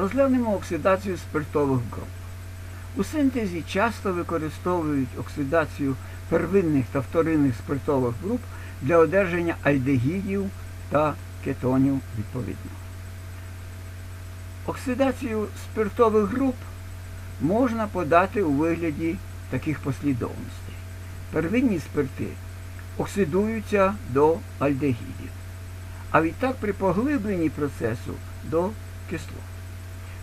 Розглянемо оксидацію спиртових груп. У синтезі часто використовують оксидацію первинних та вторинних спиртових груп для одержання альдегідів та кетонів відповідно. Оксидацію спиртових груп можна подати у вигляді таких послідовностей. Первинні спирти оксидуються до альдегідів, а відтак при поглибленні процесу до кислот.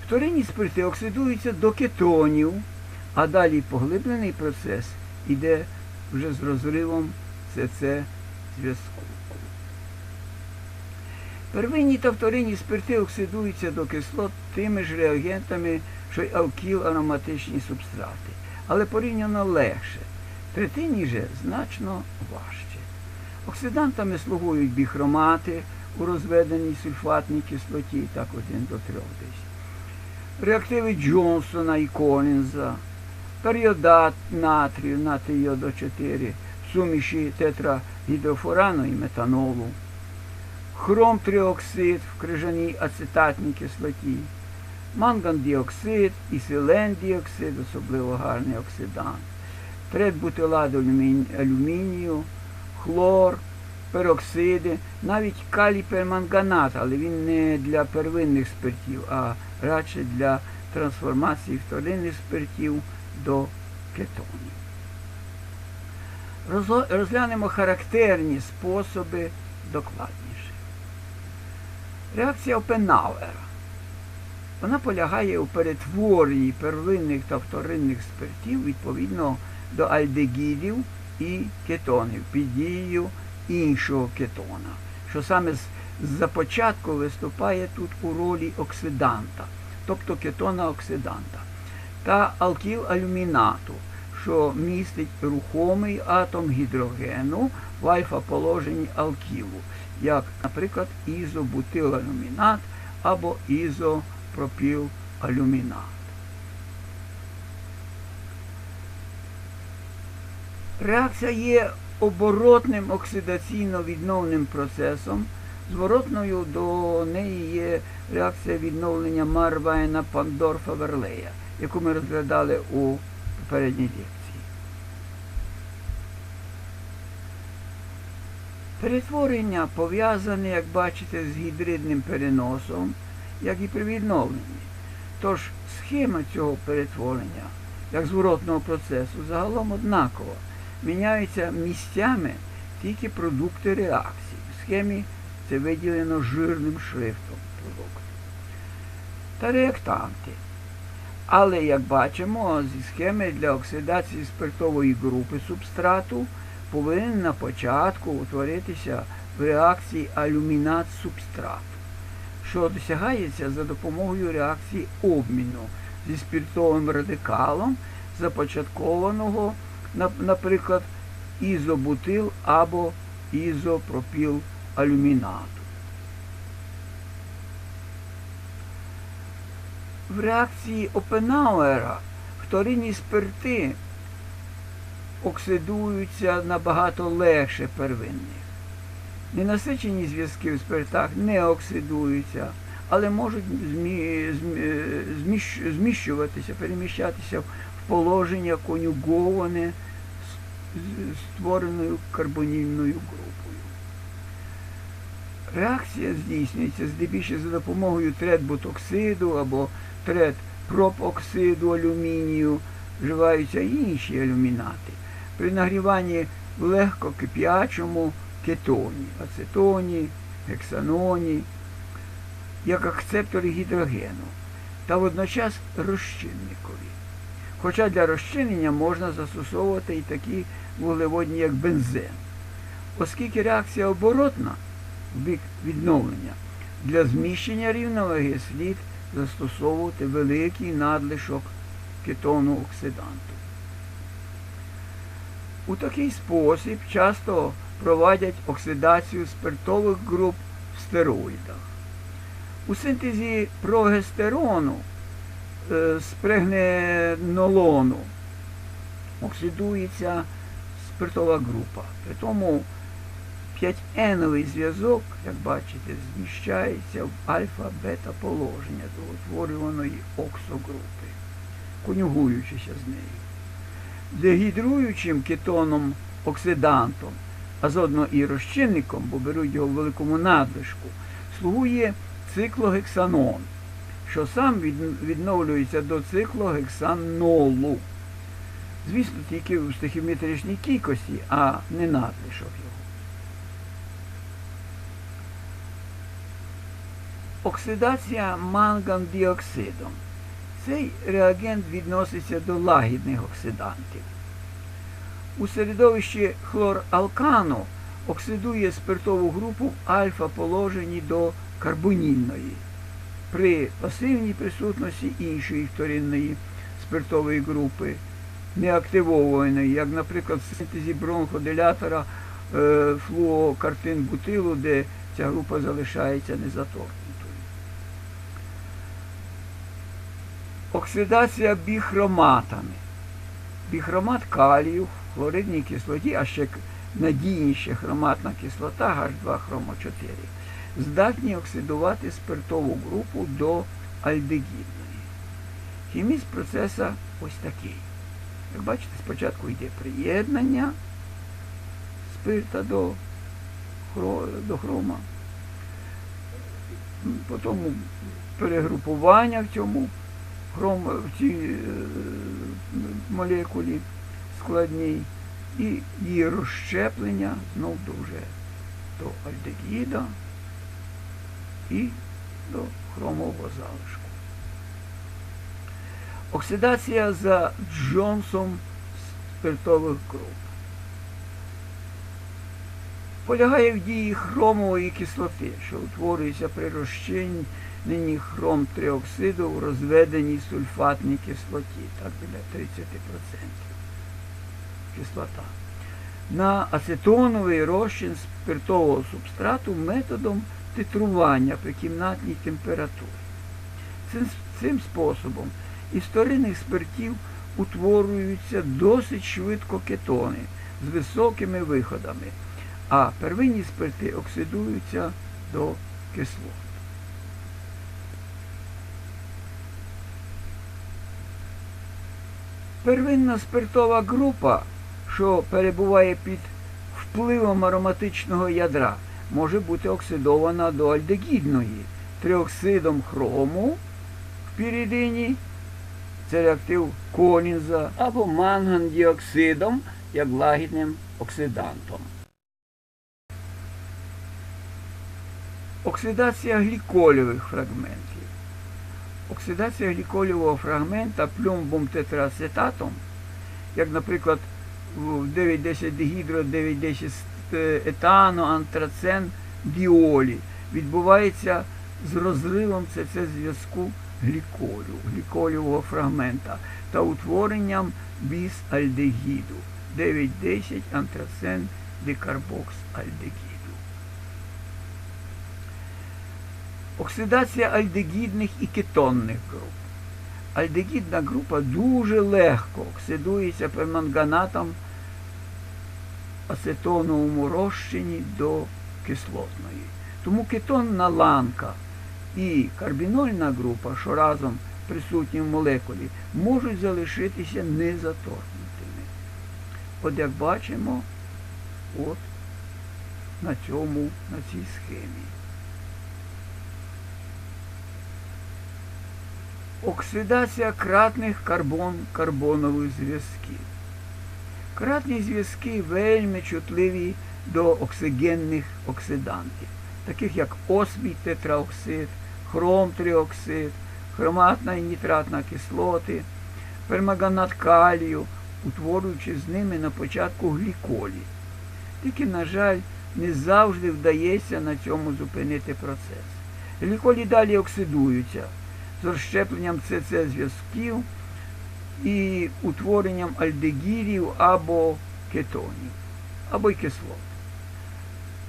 Вторинні спирти оксидуються до кетонів, а далі поглиблений процес іде вже з розривом СЦ зв'язку. Первинні та вторинні спирти оксидуються до кислот тими ж реагентами, що й алкіл ароматичні субстрати, але порівняно легше. Третинні же значно важче. Оксидантами слугують біхромати у розведеній сульфатній кислоті, так 1 до 3 десь. Реактиви Джонсона і Колінза, періодат натрію, натрій йодо 4 суміші тетрагідрофорану і метанолу, хром-триоксид в крижаній ацетатній кислоті, манган-діоксид і силен-діоксид, особливо гарний оксидант, трет-бутилад алюмінію, хлор, пероксиди, навіть калій-перманганат, але він не для первинних спиртів, а радше для трансформації вторинних спиртів до кетонів. Розглянемо характерні способи докладніше. Реакція Опенауера. Вона полягає у перетворенні первинних та вторинних спиртів відповідно до альдегідів і кетонів під дією іншого кетона, що саме з- з-за початку виступає тут у ролі оксиданта, тобто кетона-оксиданта, та алкіл-алюмінату, що містить рухомий атом гідрогену в альфа-положенні алкілу, як, наприклад, ізобутиlalюмінат або ізопропіlalюмінат. Реакція є оборотним оксидаційно-відновним процесом. Зворотною до неї є реакція відновлення Марвайна Пандорфа Верлея, яку ми розглядали у попередній лекції. Перетворення пов'язане, як бачите, з гідридним переносом, як і при відновленні. Тож схема цього перетворення, як зворотного процесу, загалом однакова. Міняються місцями тільки продукти реакції. В схемі це виділено жирним шрифтом продукту. Та реактанти. Але, як бачимо, зі схеми для оксидації спиртової групи субстрату повинен на початку утворитися в реакції алюмінат субстрату, що досягається за допомогою реакції обміну зі спиртовим радикалом, започаткованого, наприклад, ізобутил або ізопропіл алюмінату. В реакції Опенауера вторинні спирти оксидуються набагато легше первинних. Ненасичені зв'язки в спиртах не оксидуються, але можуть змі- змі- зміщ- зміщуватися, переміщатися положення конюговане створеною карбонільною групою. Реакція здійснюється здебільшого за допомогою третбутоксиду або третпропоксиду алюмінію, вживаються інші алюмінати. При нагріванні в легко кип'ячому кетоні, ацетоні, гексаноні, як акцептори гідрогену, та водночас розчинникові. Хоча для розчинення можна застосовувати і такі вуглеводні, як бензин. Оскільки реакція оборотна в бік відновлення, для зміщення рівноваги слід застосовувати великий надлишок кетону оксиданту. У такий спосіб часто проводять оксидацію спиртових груп в стероїдах. У синтезі прогестерону е, з прегненолону оксидується спиртова група. При тому 5N-овий зв'язок, як бачите, зміщається в альфа-бета положення до утворюваної оксогрупи, конюгуючися з нею. Дегідруючим кетоном оксидантом, а заодно і розчинником, бо беруть його в великому надлишку, слугує циклогексанон, що сам відновлюється до циклогексанолу. Звісно, тільки в стихіметричній кількості, а не надлишок його. Оксидація мангандіоксидом. Цей реагент відноситься до лагідних оксидантів. У середовищі хлоралкану оксидує спиртову групу в альфа-положенні до карбонільної. При пасивній присутності іншої вторинної спиртової групи, неактивованої, як, наприклад, в синтезі бронходилятора е, флуокартин-бутилу, де ця група залишається незаторкнутою. Оксидація біхроматами. Біхромат калію хлоридній кислоті, а ще надійніша хроматна кислота H2 хромо 4, здатні оксидувати спиртову групу до альдегідної. Хіміз процесу ось такий. Як бачите, спочатку йде приєднання спирта до, до хрома, потім перегрупування в цьому хром в цій е, молекулі складній і її розщеплення знов до вже до альдегіда і до хромового залишку. Оксидація за Джонсом спиртових груп. Полягає в дії хромової кислоти, що утворюється при розчиненні хром триоксиду в розведеній сульфатній кислоті, так біля 30% кислота. На ацетоновий розчин спиртового субстрату методом титрування при кімнатній температурі. Цим, цим способом із вторинних спиртів утворюються досить швидко кетони з високими виходами, а первинні спирти оксидуються до кислот. Первинна спиртова група, що перебуває під впливом ароматичного ядра, може бути оксидована до альдегідної триоксидом хрому в піридині, це реактив Колінза, або мангандіоксидом як лагідним оксидантом. Оксидація глікольових фрагментів. Оксидація глікольового фрагмента плюмбом тетрацетатом, як, наприклад, в 9,10 дегідро, 9,10 етану, антрацен, діолі, відбувається з розривом ЦЦ зв'язку гліколю, глікольового фрагмента та утворенням бісальдегіду, 9,10 антрацен декарбоксальдегіду. Оксидація альдегідних і кетонних груп. Альдегідна група дуже легко оксидується перманганатом ацетоновому розчині до кислотної. Тому кетонна ланка і карбінольна група, що разом присутні в молекулі, можуть залишитися незаторкнутими. От як бачимо, от на цьому, на цій схемі. Оксидація кратних карбон-карбонових зв'язків. Кратні зв'язки вельми чутливі до оксигенних оксидантів, таких як осмій тетраоксид, хром триоксид, хроматна і нітратна кислоти, пермаганат калію, утворюючи з ними на початку гліколі. Тільки, на жаль, не завжди вдається на цьому зупинити процес. Гліколі далі оксидуються з розщепленням ЦЦ зв'язків і утворенням альдегідів або кетонів, або й кислот.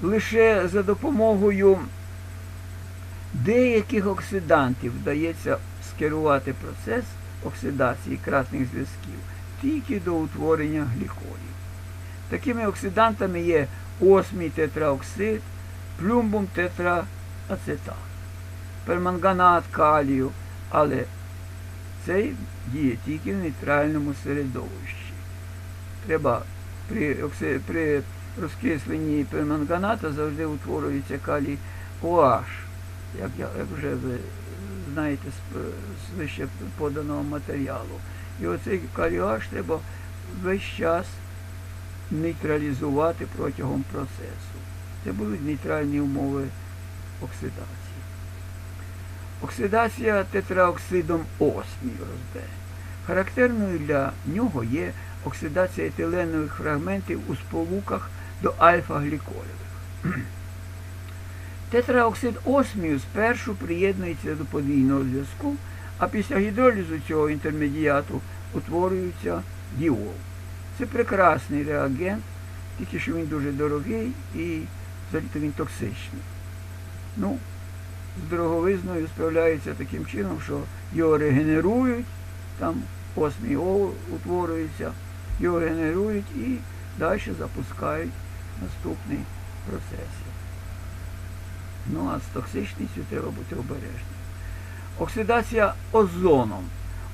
Лише за допомогою деяких оксидантів вдається скерувати процес оксидації кратних зв'язків тільки до утворення гліколів. Такими оксидантами є осмій тетраоксид, плюмбум тетраацетат, перманганат калію, але цей діє тільки в нейтральному середовищі. Треба при, при розкисленні перманганата завжди утворюється калій OH, як, як вже ви знаєте з вище поданого матеріалу. І оцей калій OH треба весь час нейтралізувати протягом процесу. Це будуть нейтральні умови оксидації. Оксидація тетраоксидом осмію розбе. Характерною для нього є оксидація етиленових фрагментів у сполуках до альфа-гліколевих. Тетраоксид осмію спершу приєднується до подвійного зв'язку, а після гідролізу цього інтермедіату утворюється діол. Це прекрасний реагент, тільки що він дуже дорогий і взагалі він токсичний. Ну, з дороговизною справляються таким чином, що його регенерують, там осмій утворюється, його генерують і далі запускають наступний процес. Ну а з токсичністю треба бути обережним. Оксидація озоном.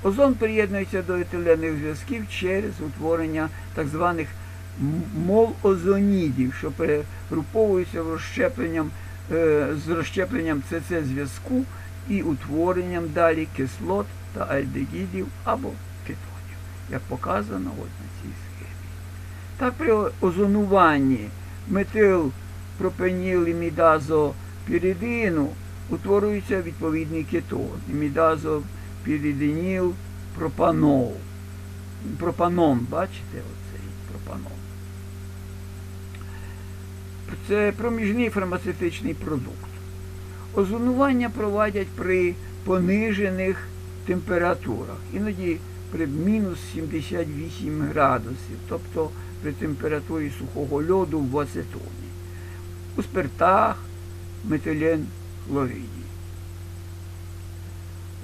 Озон приєднується до етилених зв'язків через утворення так званих м- молозонідів, що перегруповуються розщепленням, з розщепленням ЦЦ зв'язку і утворенням далі кислот та альдегідів або кетонів, як показано от на цій схемі. Так при озонуванні метил метилпропенілімідазопіридину утворюється відповідний кетон, імідазопіридиніл пропанол. Пропанон, бачите, оцей пропанон. Це проміжний фармацевтичний продукт. Озонування проводять при понижених температурах, іноді при мінус 78 градусів, тобто при температурі сухого льоду в ацетоні, у спиртах, метилен хлориді.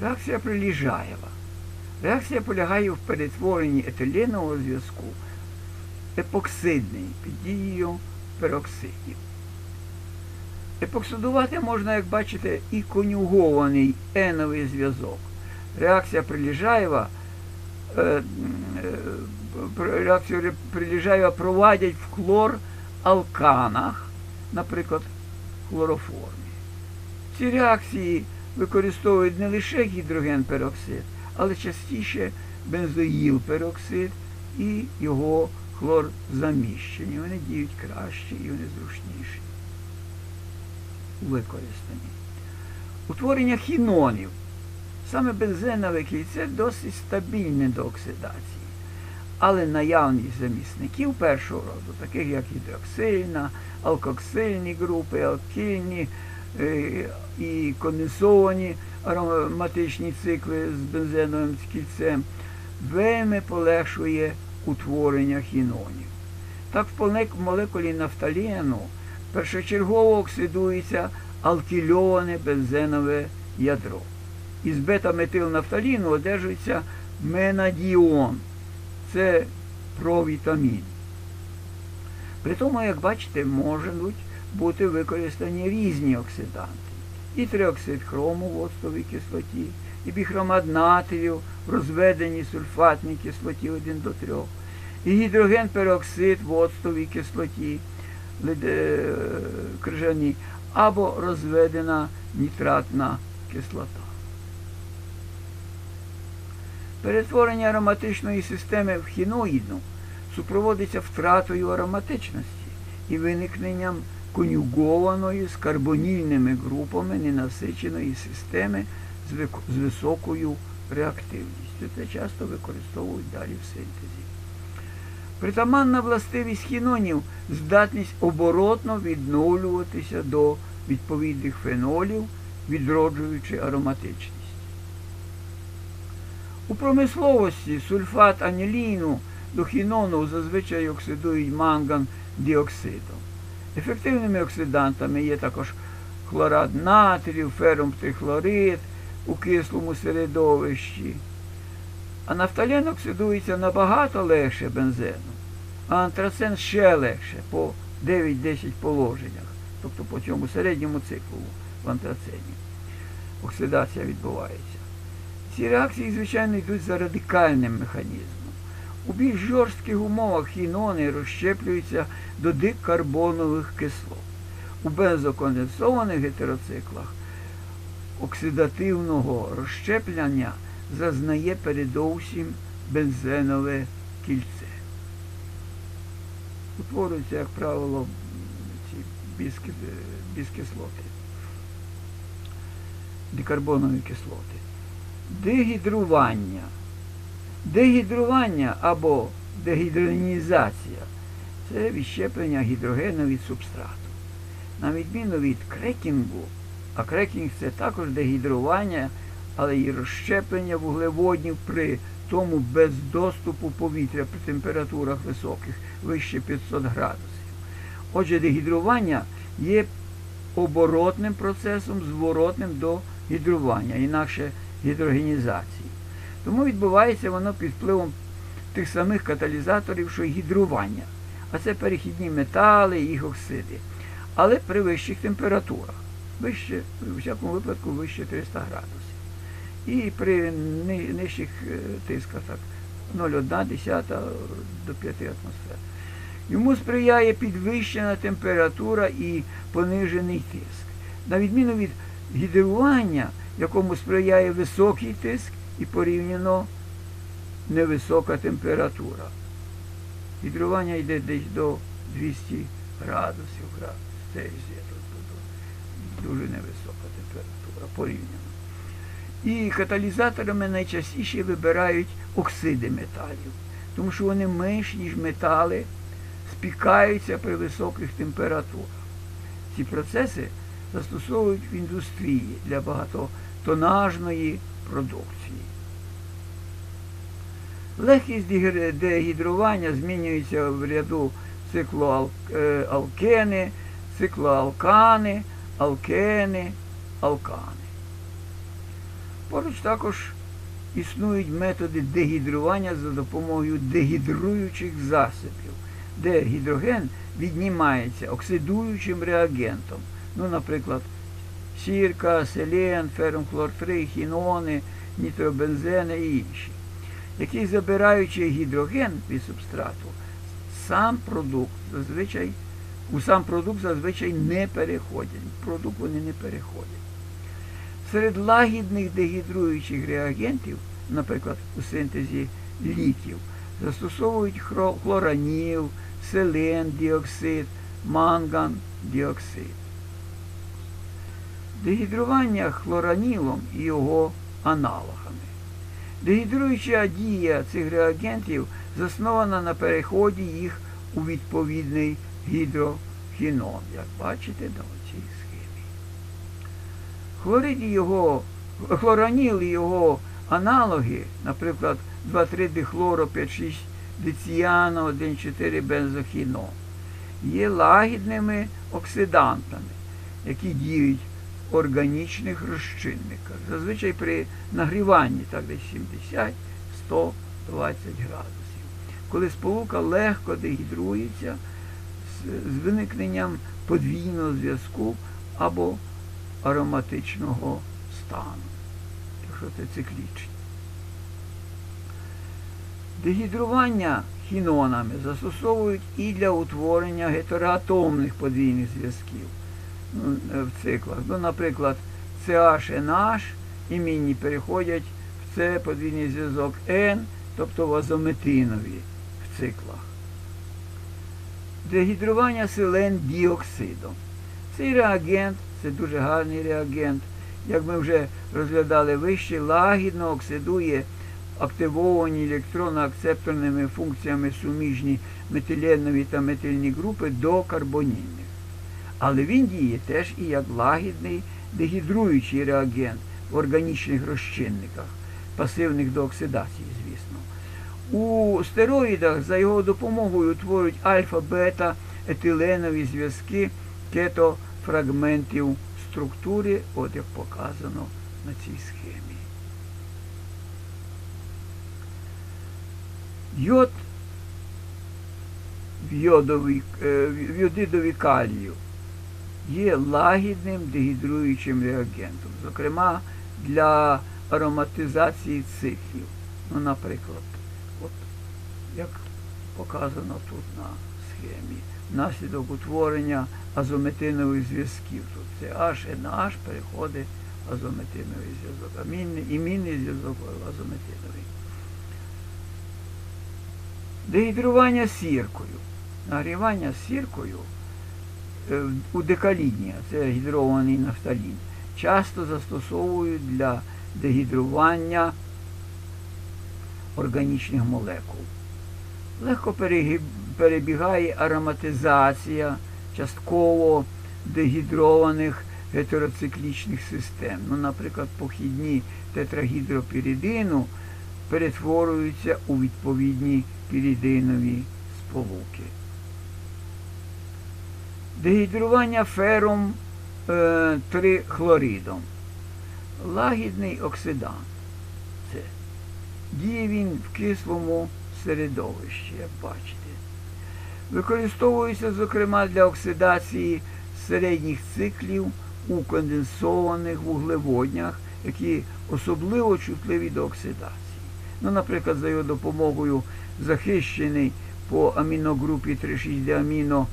Реакція Приліжаєва. Реакція полягає в перетворенні етиленового зв'язку епоксидний під дією пероксидів. Епоксидувати можна, як бачите, і конюгований еновий зв'язок. Реакція Приліжаєва, е, е, реакцію Приліжаєва проводять в хлоралканах, наприклад, хлороформі. Ці реакції використовують не лише гідроген-пероксид, але частіше бензоїл-пероксид і його хлорзаміщення. Вони діють краще і вони зручніші у використанні. Утворення хінонів. Саме бензенове кільце досить стабільне до оксидації, але наявність замісників першого роду, таких як гідроксильна, алкоксильні групи, алкильні е, і конденсовані ароматичні цикли з бензеновим кільцем, вельми полегшує утворення хінонів. Так в молекулі нафталіну першочергово оксидується алкільоване бензенове ядро. Із бета-метилнафталіну одержується менадіон. Це провітамін. При тому, як бачите, можуть бути використані різні оксиданти. І триоксид хрому в оцтовій кислоті, і біхромат натрію в сульфатній кислоті 1 до 3, і гідроген пероксид в оцтовій кислоті е, крижаній, або розведена нітратна кислота. Перетворення ароматичної системи в хіноїдну супроводиться втратою ароматичності і виникненням конюгованої з карбонільними групами ненасиченої системи з високою реактивністю. Це часто використовують далі в синтезі. Притаманна властивість хінонів здатність оборотно відновлюватися до відповідних фенолів, відроджуючи ароматичність. У промисловості сульфат аніліну до хінону зазвичай оксидують манган діоксидом. Ефективними оксидантами є також хлорат натрію, ферум трихлорид у кислому середовищі. А нафталін оксидується набагато легше бензену, а антрацен ще легше по 9-10 положеннях, тобто по цьому середньому циклу в антрацені. Оксидація відбувається. Ці реакції, звичайно, йдуть за радикальним механізмом. У більш жорстких умовах хінони розщеплюються до дикарбонових кислот. У бензоконденсованих гетероциклах оксидативного розщеплення зазнає передовсім бензенове кільце. Утворюються, як правило, ці біски- біскислоти, дикарбонові кислоти. Дегідрування. Дегідрування або дегідрогенізація це відщеплення гідрогену від субстрату. На відміну від крекінгу, а крекінг це також дегідрування, але і розщеплення вуглеводнів при тому без доступу повітря при температурах високих, вище 500 градусів. Отже, дегідрування є оборотним процесом, зворотним до гідрування, інакше гідрогенізації. Тому відбувається воно під впливом тих самих каталізаторів, що й гідрування. А це перехідні метали, їх оксиди. Але при вищих температурах, вище, в всякому випадку вище 300 градусів. І при ни- нижчих е, тисках так, 0,1 до 5 атмосфер. Йому сприяє підвищена температура і понижений тиск. На відміну від гідрування, якому сприяє високий тиск і порівняно невисока температура. Гідрування йде десь до 200 градусів градусів Цельсія, тобто до- дуже невисока температура порівняно. І каталізаторами найчастіше вибирають оксиди металів, тому що вони менш, ніж метали, спікаються при високих температурах. Ці процеси застосовують в індустрії для багатотонажної продукції. Легкість дегідрування змінюється в ряду циклоалкени, циклоалкани, алкени, алкани. Поруч також існують методи дегідрування за допомогою дегідруючих засобів, де гідроген віднімається оксидуючим реагентом. Ну, наприклад, сірка, селен, ферромхлор-3, хінони, нітробензени і інші, які забираючи гідроген від субстрату, сам продукт зазвичай, у сам продукт зазвичай не переходять. Продукт вони не переходять. Серед лагідних дегідруючих реагентів, наприклад, у синтезі ліків, застосовують хлораніл, селен, діоксид, манган, діоксид. Дегідрування хлоранілом і його аналогами. Дегідруюча дія цих реагентів заснована на переході їх у відповідний гідрохінон, як бачите на цій схемі. Хлорид його, хлораніл його аналоги, наприклад, 2,3 дихлоро, 5,6 диціано, 1,4 бензохінон, є лагідними оксидантами, які діють в органічних розчинниках. Зазвичай при нагріванні, так десь 70-120 градусів. Коли сполука легко дегідрується з, виникненням подвійного зв'язку або ароматичного стану, якщо це циклічно. Дегідрування хінонами застосовують і для утворення гетероатомних подвійних зв'язків ну, е, в циклах. Ну, наприклад, CH NH імінні переходять в С подвійний зв'язок N, тобто в азометинові в циклах. Дегідрування селен діоксидом. Цей реагент це дуже гарний реагент. Як ми вже розглядали вище, лагідно оксидує активовані електронно-акцепторними функціями суміжні метиленові та метильні групи до карбонільних. Але він діє теж і як лагідний дегідруючий реагент в органічних розчинниках, пасивних до оксидації, звісно. У стероїдах за його допомогою утворюють альфа-бета етиленові зв'язки кетофрагментів структури, от як показано на цій схемі. Йод в, йодовій, е, в йодидові калію є лагідним дегідруючим реагентом, зокрема для ароматизації циклів. Ну, наприклад, показано тут на схемі, внаслідок утворення азометинових зв'язків. Тут це H і на H переходить азометиновий зв'язок. Амінний, імінний зв'язок азометиновий. Дегідрування сіркою. Нагрівання сіркою е, у декаліні, це гідрований нафталін, часто застосовують для дегідрування органічних молекул. Легко перебігає ароматизація частково дегідрованих гетероциклічних систем. Ну, наприклад, похідні тетрагідропіридину перетворюються у відповідні піридинові сполуки. Дегідрування фером е, 3 хлоридом. Лагідний оксидант. Це діє він в кислому середовищі, як бачите. Використовується, зокрема, для оксидації середніх циклів у конденсованих вуглеводнях, які особливо чутливі до оксидації. Ну, наприклад, за його допомогою захищений по аміногрупі 3,6 деаміно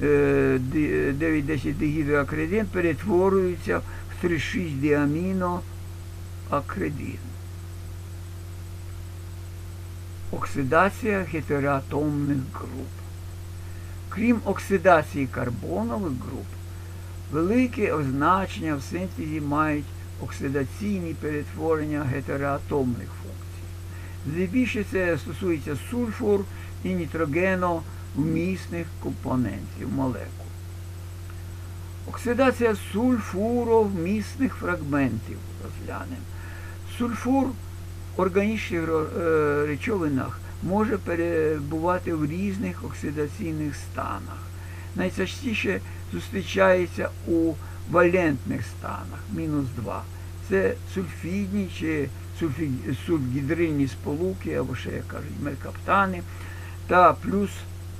9,10 дегідроакредин перетворюється в 3,6 деаміно акредин. Оксидація гетероатомних груп. Крім оксидації карбонових груп, велике значення в синтезі мають оксидаційні перетворення гетероатомних функцій. Здебільше це стосується сульфур і нітрогено вмісних компонентів молекул. Оксидація сульфуровмісних фрагментів розглянемо. Сульфур органічних е, речовинах може перебувати в різних оксидаційних станах. Найчастіше зустрічається у валентних станах, мінус 2. Це сульфідні чи сульфгідрильні сполуки, або ще, як кажуть, меркаптани, та плюс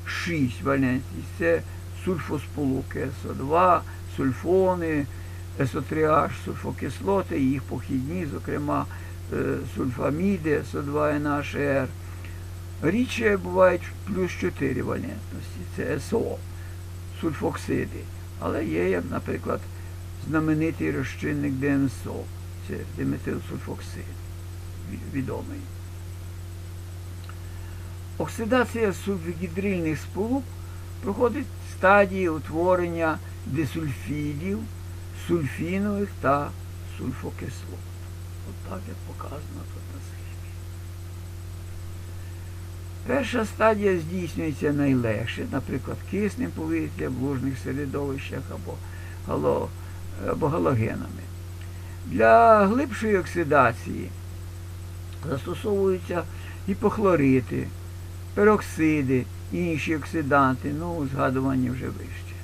6 валентність. Це сульфосполуки СО2, сульфони, СО3H, сульфокислоти, і їх похідні, зокрема сульфаміди, СО2NHR. Рідше бувають плюс 4 валентності, це СО, сульфоксиди. Але є, як, наприклад, знаменитий розчинник ДМСО, це диметилсульфоксид, відомий. Оксидація сульфігідрильних сполук проходить стадії утворення дисульфідів, сульфінових та сульфокислот. От так, як показано тут на схемі. Перша стадія здійснюється найлегше, наприклад, киснем повітря в лужних середовищах або, гало, або галогенами. Для глибшої оксидації застосовуються гіпохлорити, пероксиди, інші оксиданти, ну, згадувані вже вище.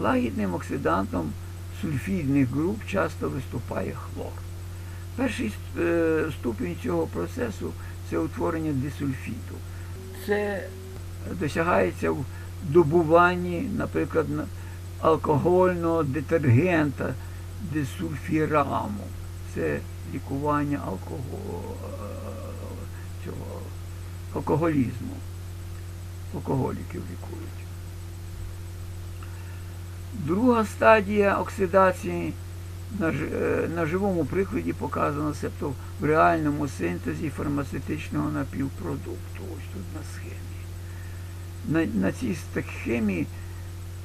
Лагідним оксидантом сульфідних груп часто виступає хлор. Перший е, ступінь цього процесу це утворення дисульфіду. Це досягається в добуванні, наприклад, алкогольного детергента дисульфіраму. Це лікування алкого... цього алкоголізму. Алкоголіків лікують. Друга стадія оксидації е, на живому прикладі показано, себто в реальному синтезі фармацевтичного напівпродукту. Ось тут на схемі. На, на цій схемі,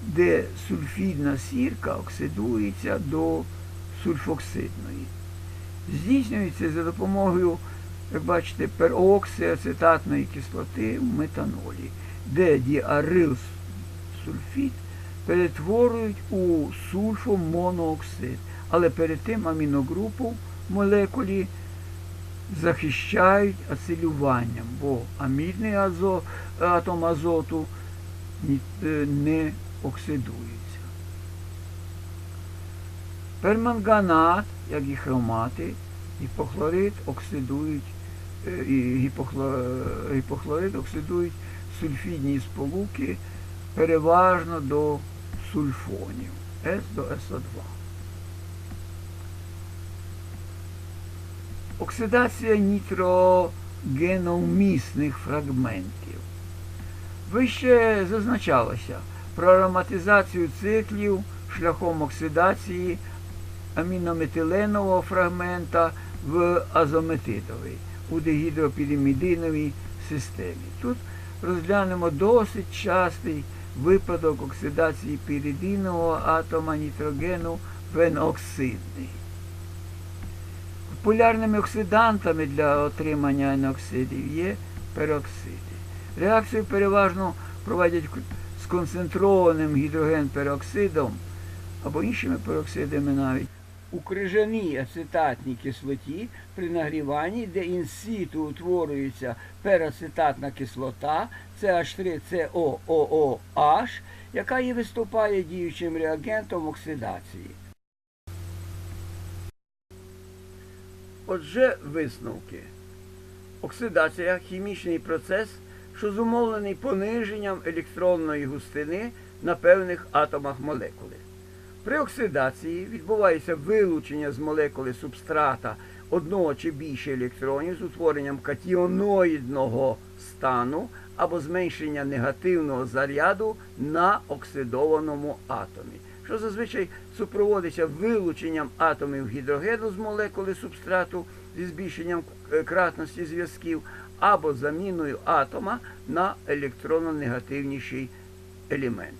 де сульфідна сірка оксидується до сульфоксидної. Здійснюється за допомогою, як бачите, пероксиацетатної кислоти в метанолі, де діарил сульфід перетворюють у сульфомонооксид. Але перед тим аміногрупу молекулі захищають ацелюванням, бо амідний азо, атом азоту е, не оксидується. Перманганат, як і хромати, гіпохлорид оксидують, е, гіпохлорид оксидують сульфідні сполуки переважно до сульфонів С до СО2. Оксидація нітрогеномісних фрагментів. Вище зазначалося про ароматизацію циклів шляхом оксидації амінометиленового фрагмента в азометидовий у дегідропіримідиновій системі. Тут розглянемо досить частий випадок оксидації піридинового атома нітрогену в еноксидний. Популярними оксидантами для отримання еноксидів є пероксиди. Реакцію переважно проводять з концентрованим гідроген-пероксидом або іншими пероксидами навіть у крижаній ацетатній кислоті при нагріванні, де інсіту утворюється перацетатна кислота CH3COOH, яка і виступає діючим реагентом оксидації. Отже, висновки. Оксидація хімічний процес, що зумовлений пониженням електронної густини на певних атомах молекули. При оксидації відбувається вилучення з молекули субстрата одного чи більше електронів з утворенням катіоноїдного стану або зменшення негативного заряду на оксидованому атомі, що зазвичай супроводиться вилученням атомів гідрогену з молекули субстрату зі збільшенням е, кратності зв'язків або заміною атома на електронно-негативніший елемент.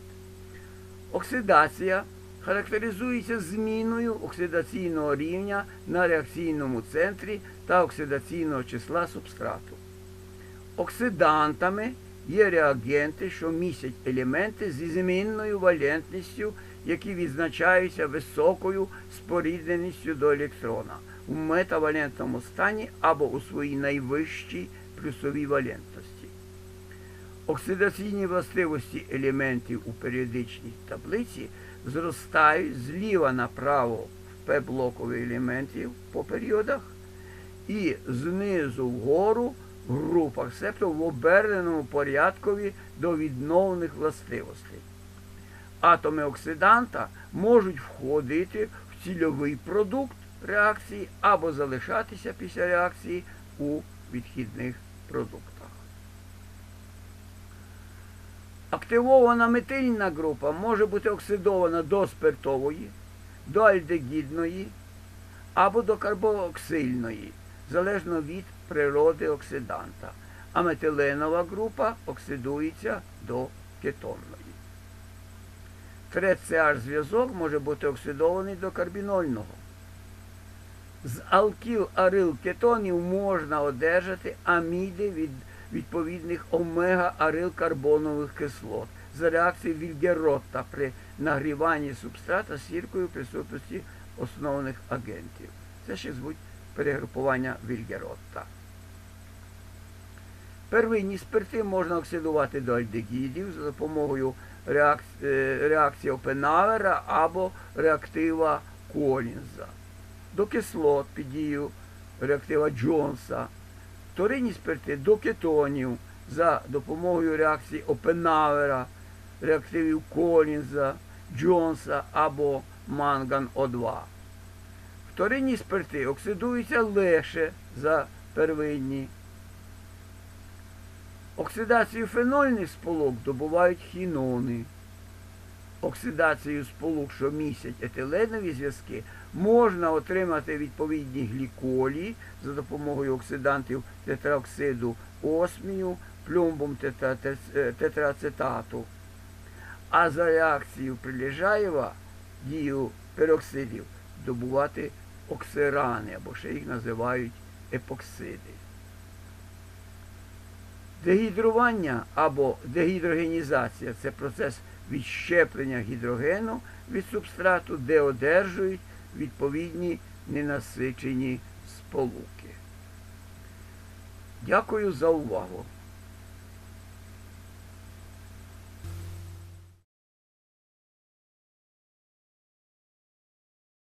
Оксидація характеризується зміною оксидаційного рівня на реакційному центрі та оксидаційного числа субстрату. Оксидантами є реагенти, що містять елементи зі змінною валентністю, які відзначаються високою спорідненістю до електрона у метавалентному стані або у своїй найвищій плюсовій валентності. Оксидаційні властивості елементів у періодичній таблиці зростають зліва направо в П-блокові елементів по періодах і знизу вгору в групах, себто в оберненому порядкові до відновних властивостей. Атоми оксиданта можуть входити в цільовий продукт реакції або залишатися після реакції у відхідних продуктах. Активована метильна група може бути оксидована до спиртової, до альдегідної або до карбоксильної, залежно від природи оксиданта. А метиленова група оксидується до кетонної. Трец-CH зв'язок може бути оксидований до карбінольного. З алкіл-арил кетонів можна одержати аміди від відповідних омега-арил-карбонових кислот за реакцією Вільгеротта при нагріванні субстрата сіркою в присутності основних агентів. Це ще звуть перегрупування Вільгеротта. Первинні спирти можна оксидувати до альдегідів за допомогою реакції Опенауера або реактива Колінза. До кислот під дією реактива Джонса вторинні спирти до кетонів за допомогою реакції Опенауера, реактивів Колінза, Джонса або манган О2. Вторинні спирти оксидуються легше за первинні. Оксидацію фенольних сполук добувають хінони. Оксидацію сполук, що містять етиленові зв'язки, можна отримати відповідні гліколі за допомогою оксидантів тетраоксиду осмію, плюмбом тетрацетату. А за реакцією Прилежаєва дію пероксидів добувати оксирани, або ще їх називають епоксиди. Дегідрування або дегідрогенізація це процес відщеплення гідрогену від субстрату, де одержують відповідні ненасичені сполуки. Дякую за увагу.